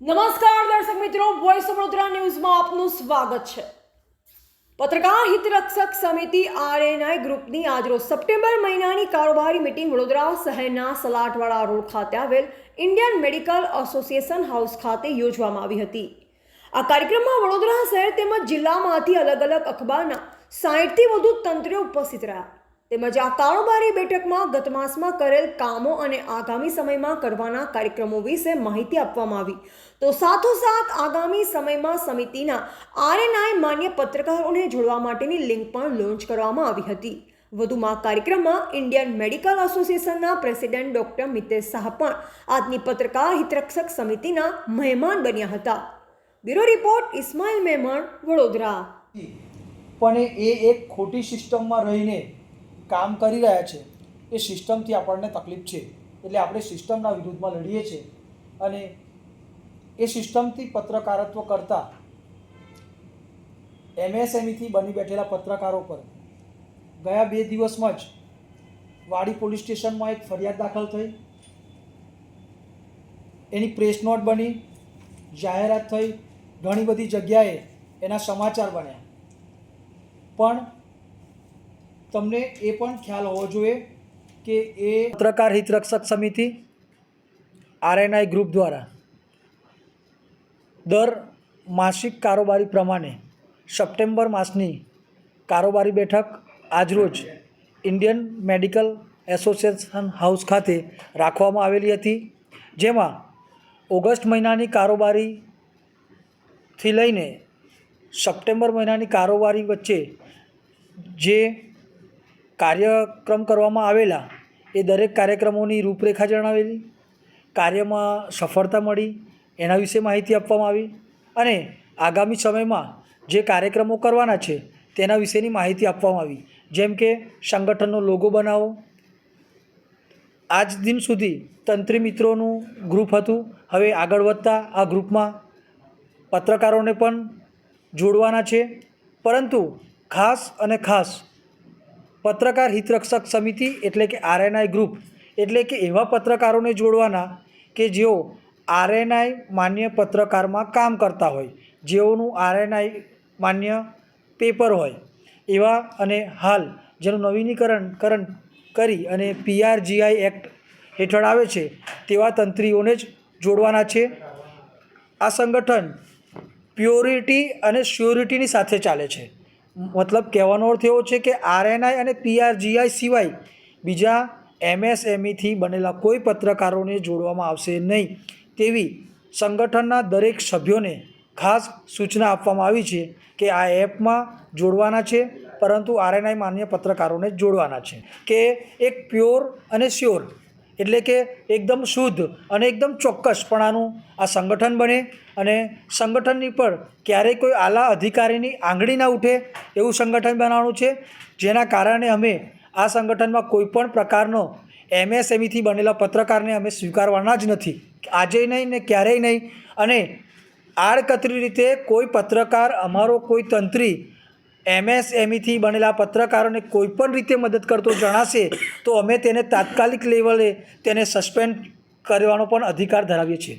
Voice of Vadodara ન્યૂઝમાં આપનું સ્વાગત છે. પત્રકાર હિતરક્ષક સમિતિ આરએનઆઈ ગ્રુપની આજરોજ સપ્ટેમ્બર મહિનાની કારોબારી મિટિંગ વડોદરા શહેરના સલાટવાડા રોડ ખાતે આવેલ ઇન્ડિયન મેડિકલ એસોસિએશન હાઉસ ખાતે યોજવામાં આવી હતી. આ કાર્યક્રમમાં વડોદરા શહેર તેમજ જિલ્લામાંથી અલગ અલગ અખબારના સાહીઠથી વધુ તંત્રીઓ ઉપસ્થિત રહ્યા. તેમજ આ કારોબારી બેઠકમાં ગત માસમાં કરેલ કામો અને આગામી સમયમાં કરવાના કાર્યક્રમો વિશે માહિતી આપવામાં આવી. તો સાથોસાથ આગામી સમયમાં સમિતિના આરએનઆઈ માન્ય પત્રકારોને જોડવા માટેની લિંક પણ લોન્ચ કરવામાં આવી હતી. વધુમાં કાર્યક્રમમાં ઇન્ડિયન મેડિકલ એસોસિએશનના પ્રેસિડેન્ટ ડોક્ટર મિતેશ શાહ પણ આજની પત્રકાર હિતરક્ષક સમિતિના મહેમાન બન્યા હતા. બ્યુરો રિપોર્ટ, ઇસ્માઇલ મહેમાન વડોદરા. પણ એ એક ખોટી સિસ્ટમમાં રહીને કામ કરી રહ્યા છે, એ સિસ્ટમથી આપણને તકલીફ છે. એટલે આપણે સિસ્ટમના વિરુદ્ધમાં લડીએ છીએ. અને એ સિસ્ટમથી પત્રકારત્વ કરતા એમએસએમઈથી બની બેઠેલા પત્રકારો પર ગયા બે દિવસમાં જ વાડી પોલીસ સ્ટેશનમાં એક ફરિયાદ દાખલ થઈ. એની પ્રેસ નોટ બની, જાહેરાત થઈ, ઘણી બધી જગ્યાએ એના સમાચાર બન્યા. પણ તમને એ પણ ખ્યાલ હોવો જોઈએ કે એ પત્રકાર હિતરક્ષક સમિતિ, આરએનઆઈ ગ્રુપ દ્વારા દર માસિક કારોબારી પ્રમાણે સપ્ટેમ્બર માસની કારોબારી બેઠક આજરોજ ઇન્ડિયન મેડિકલ એસોસિએશન હાઉસ ખાતે રાખવામાં આવેલી હતી, જેમાં ઓગસ્ટ મહિનાની કારોબારીથી લઈને સપ્ટેમ્બર મહિનાની કારોબારી વચ્ચે જે કાર્યક્રમ કરવામાં આવેલા એ દરેક કાર્યક્રમોની રૂપરેખા જણાવેલી, કાર્યમાં સફળતા મળી, એના વિશે માહિતી આપવામાં આવી અને આગામી સમયમાં જે કાર્યક્રમો કરવાના છે તેના વિશેની માહિતી આપવામાં આવી. જેમ કે સંગઠનનો લોગો બનાવો. આજ દિન સુધી તંત્રી મિત્રોનું ગ્રુપ હતું. હવે આગળ વધતા આ ગ્રુપમાં પત્રકારોને પણ જોડવાના છે. પરંતુ ખાસ અને ખાસ પત્રકાર હિતરક્ષક સમિતિ એટલે કે આરએનઆઈ ગ્રુપ એટલે કે એવા પત્રકારોને જોડવાના કે જેઓ આરએનઆઈ માન્ય પત્રકારમાં કામ કરતા હોય. જેઓનું આરએનઆઈ માન્ય પેપર હોય. એવા અને હાલ જેનું નવીનીકરણ કરણ કરી અને પીઆરજીઆઈ એક્ટ હેઠળ આવે છે તેવા તંત્રીઓને જ જોડવાના છે. આ સંગઠન પ્યોરિટી અને શ્યોરિટીની સાથે ચાલે છે. મતલબ કહેવાનો અર્થ એવો છે કે આરએનઆઈ અને પીઆરજીઆઈ સિવાય બીજા એમએસએમઈથી બનેલા કોઈ પત્રકારોને જોડવામાં આવશે નહીં. તેવી સંગઠનના દરેક સભ્યોને ખાસ સૂચના આપવામાં આવી છે કે આ એપમાં જોડવાના છે, પરંતુ આરએનઆઈ માન્ય પત્રકારોને જોડવાના છે. કે એક પ્યોર અને શ્યોર એટલે કે એકદમ શુદ્ધ અને એકદમ ચોક્કસપણાનું આ સંગઠન બને અને સંગઠનની પર ક્યારેય કોઈ આલા અધિકારીની આંગળી ના ઉઠે એવું સંગઠન બનાવવાનું છે. જેના કારણે અમે આ સંગઠનમાં કોઈપણ પ્રકારનો એમએસએમઈથી બનેલા પત્રકારને અમે સ્વીકારવાના જ નથી. આજે નહીં ને ક્યારેય નહીં. અને આડકતરી રીતે કોઈ પત્રકાર, અમારો કોઈ તંત્રી એમએસએમઈથી બનેલા પત્રકારોને કોઈપણ રીતે મદદ કરતો જણાશે, તો અમે તેને તાત્કાલિક લેવલે તેને સસ્પેન્ડ કરવાનો પણ અધિકાર ધરાવીએ છીએ.